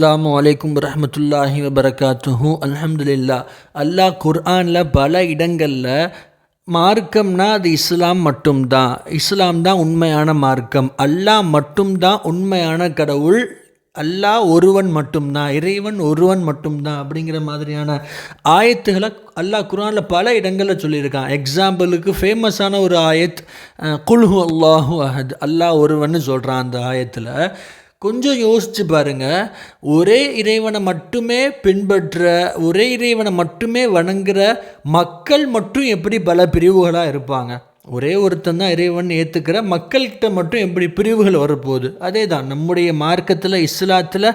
அஸ்லாம் வலைக்கும் வரமத்துல்லாஹி வபரகாத்துஹு அலமதுல்லா அல்லாஹ் குர்ஆனில் பல இடங்களில் மார்க்கம்னா அது இஸ்லாம் மட்டும்தான் இஸ்லாம் தான் உண்மையான மார்க்கம். அல்லாஹ் மட்டும்தான் உண்மையான கடவுள். அல்லாஹ் ஒருவன் மட்டும்தான் இறைவன் ஒருவன் மட்டும்தான் அப்படிங்கிற மாதிரியான ஆயத்துகளை அல்லாஹ் குர்ஆனில் பல இடங்களில் சொல்லியிருக்கான். எக்ஸாம்பிளுக்கு ஃபேமஸான ஒரு ஆயத் குல்ஹு அல்லாஹு அஹத். அல்லாஹ் ஒருவன்னு சொல்கிறான் அந்த ஆயத்தில். கொஞ்சம் யோசித்து பாருங்க. ஒரே இறைவனை மட்டுமே பின்பற்ற ஒரே இறைவனை மட்டுமே வணங்குற மக்கள் மட்டும் எப்படி பல பிரிவுகளாக இருப்பாங்க? ஒரே ஒருத்தன் தான் இறைவன் ஏற்றுக்கிற மக்கள்கிட்ட மட்டும் எப்படி பிரிவுகள் வரப்போகுது? அதே தான் நம்முடைய மார்க்கத்தில் இஸ்லாத்தில்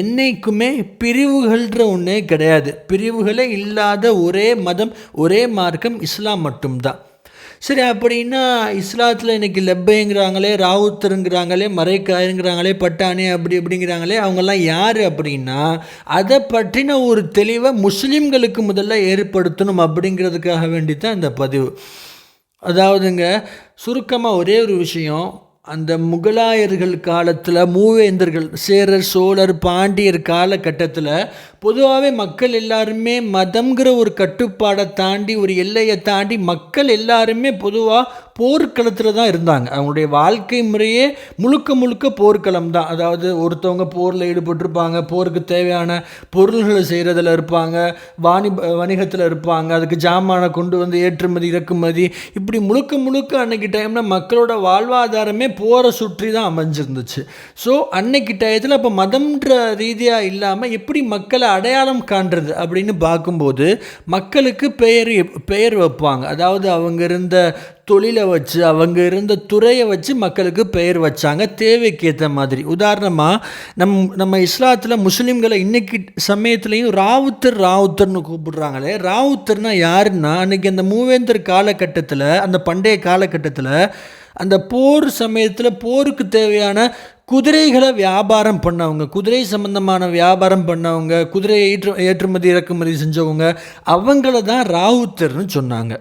என்றைக்குமே பிரிவுகள்ன்ற ஒன்றே கிடையாது. பிரிவுகளே இல்லாத ஒரே மதம் ஒரே மார்க்கம் இஸ்லாம் மட்டும்தான். சரி அப்படின்னா இஸ்லாத்தில் இன்னைக்கு லெப்பைங்கிறாங்களே ராவுத்தருங்கிறாங்களே மறைக்காயங்கிறாங்களே பட்டாணி அப்படி அப்படிங்கிறாங்களே அவங்கெல்லாம் யார் அப்படின்னா அதை பற்றின ஒரு தெளிவை முஸ்லீம்களுக்கு முதல்ல ஏற்படுத்தணும் அப்படிங்கிறதுக்காக வேண்டி தான் இந்த பதிவு. அதாவதுங்க சுருக்கமாக ஒரே ஒரு விஷயம் அந்த முகலாயர்கள் காலத்தில் மூவேந்தர்கள் சேரர் சோழர் பாண்டியர் காலகட்டத்தில் பொதுவாகவே மக்கள் எல்லாருமே மதம்ங்கிற ஒரு கட்டுப்பாடை தாண்டி ஒரு எல்லையை தாண்டி மக்கள் எல்லாருமே பொதுவாக போர்க்களத்தில் தான் இருந்தாங்க. அவங்களுடைய வாழ்க்கை முறையே முழுக்க முழுக்க போர்க்களம் தான். அதாவது ஒருத்தவங்க போரில் ஈடுபட்டிருப்பாங்க போருக்கு தேவையான பொருள்களை செய்கிறதில் இருப்பாங்க வாணி வணிகத்தில் இருப்பாங்க அதுக்கு ஜாமானை கொண்டு வந்து ஏற்றுமதி இறக்குமதி இப்படி முழுக்க முழுக்க அன்னைக்கு டைமில் மக்களோட வாழ்வாதாரமே போரை சுற்றி தான் அமைஞ்சிருந்துச்சு. ஸோ அன்னைக்கு டயத்தில் அப்போ மதம்ன்ற ரீதியாக இல்லாமல் எப்படி மக்களை அடையாளம் காண்றது அப்படின்னு பார்க்கும்போது மக்களுக்கு பெயர் பெயர் வைப்பாங்க. அதாவது அவங்க இருந்த தொழிலை வச்சு அவங்க இருந்த துறையை வச்சு மக்களுக்கு பெயர் வச்சாங்க. தேவைக்கு ஏற்ற மாதிரி. உதாரணமாக நம் நம்ம இஸ்லாத்தில் முஸ்லீம்களை இன்னைக்கு சமயத்துலேயும் ராவுத்தர் ராவுத்தர்னு கூப்பிடுறாங்களே. ராவுத்தர்னா யாருன்னா அன்னைக்கு அந்த மூவேந்தர் காலகட்டத்தில் அந்த பண்டைய காலகட்டத்தில் அந்த போர் சமயத்தில் போருக்கு தேவையான குதிரைகளை வியாபாரம் பண்ணவங்க குதிரை சம்பந்தமான வியாபாரம் பண்ணவங்க குதிரை ஏற்று ஏற்றுமதி இறக்குமதி செஞ்சவங்க அவங்கள தான் ராவுத்தர்னு சொன்னாங்க.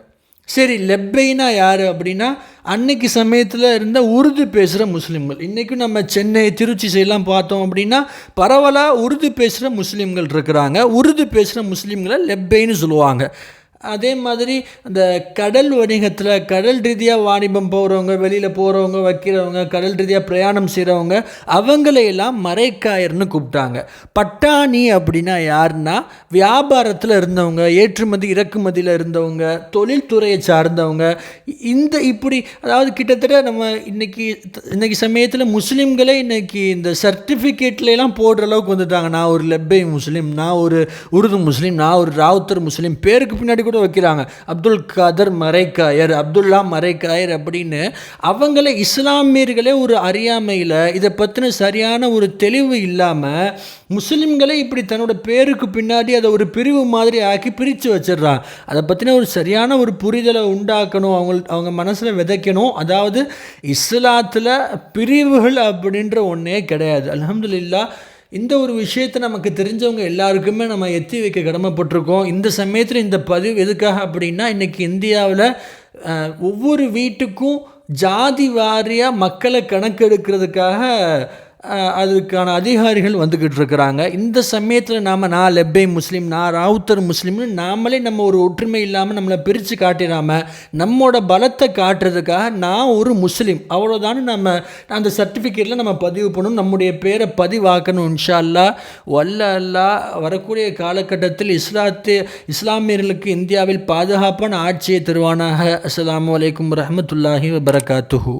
சரி லெப்பைனா யார் அப்படின்னா அன்னைக்கு சமயத்தில் இருந்த உருது பேசுகிற முஸ்லீம்கள். இன்றைக்கும் நம்ம சென்னை திருச்சி சைடெலாம் பார்த்தோம் அப்படின்னா பரவலாக உருது பேசுகிற முஸ்லீம்கள் இருக்கிறாங்க. உருது பேசுகிற முஸ்லீம்களை லெப்பைன்னு சொல்லுவாங்க. அதே மாதிரி அந்த கடல் வணிகத்தில் கடல் ரீதியாக வாணிபம் போகிறவங்க வெளியில் போகிறவங்க வைக்கிறவங்க கடல் ரீதியாக பிரயாணம் செய்கிறவங்க அவங்களையெல்லாம் மறைக்காயர்னு கூப்பிட்டாங்க. பட்டாணி அப்படின்னா யாருன்னா வியாபாரத்தில் இருந்தவங்க ஏற்றுமதி இறக்குமதியில் இருந்தவங்க தொழில்துறையை சார்ந்தவங்க. இந்த இப்படி அதாவது கிட்டத்தட்ட நம்ம இன்றைக்கி இன்றைக்கி சமயத்தில் முஸ்லீம்களே இன்றைக்கி இந்த சர்டிஃபிகேட்லாம் போடுற அளவுக்கு வந்துட்டாங்க. நான் ஒரு லெப்பை முஸ்லீம் நான் ஒரு உருது முஸ்லீம் நான் ஒரு ராவுத்தர் முஸ்லீம். பேருக்கு பின்னாடி கூட வைக்கிறாங்க. அப்துல் காதர் மரைக்காயர் அப்துல்லா மரைக்காயர் அப்படின்னு அவங்கள இஸ்லாமியர்களே ஒரு அறியாமையில் இதை பற்றின சரியான ஒரு தெளிவு இல்லாமல் முஸ்லீம்களே இப்படி தன்னோட பேருக்கு பின்னாடி அதை ஒரு பிரிவு மாதிரி ஆக்கி பிரித்து வச்சிடுறாங்க அதை பற்றின ஒரு சரியான ஒரு புரிதலை உண்டாக்கணும் அவங்க அவங்க மனசில் விதைக்கணும். அதாவது இஸ்லாத்தில் பிரிவுகள் அப்படின்ற ஒன்றே கிடையாது. அலமதுல்லா இந்த ஒரு விஷயத்தை நமக்கு தெரிஞ்சவங்க எல்லாருக்குமே நம்ம எத்தி வைக்க கடமைப்பட்டிருக்கோம். இந்த சமயத்தில் இந்த பதிவு எதுக்காக அப்படின்னா இன்றைக்கி இந்தியாவில் ஒவ்வொரு வீட்டுக்கும் ஜாதி வாரியாக மக்களை கணக்கெடுக்கிறதுக்காக அதுக்கான அதிகாரிகள் வந்துக்கிட்டு இருக்கிறாங்க இந்த சமயத்தில் நாம் நான் லெப்பை முஸ்லீம் நான் ராவுத்தர் முஸ்லீம்னு நாமளே நம்ம ஒரு ஒற்றுமை இல்லாமல் நம்மளை பிரித்து காட்டிடாமல் நம்மளோட பலத்தை காட்டுறதுக்காக நான் ஒரு முஸ்லீம். அவ்வளோதானு நம்ம அந்த சர்டிஃபிகேட்டில் நம்ம பதிவு பண்ணணும். நம்முடைய பேரை பதிவாக்கணும் இன்ஷா அல்லாஹ் வல்ல அல்லாஹ் வரக்கூடிய காலகட்டத்தில் இஸ்லாத்து இஸ்லாமியர்களுக்கு இந்தியாவில் பாதுகாப்பான ஆட்சியை தருவானாக. அஸ்லாம் வலைக்கம் ரஹமத்துல்லாஹி வபரகாத்துஹூ.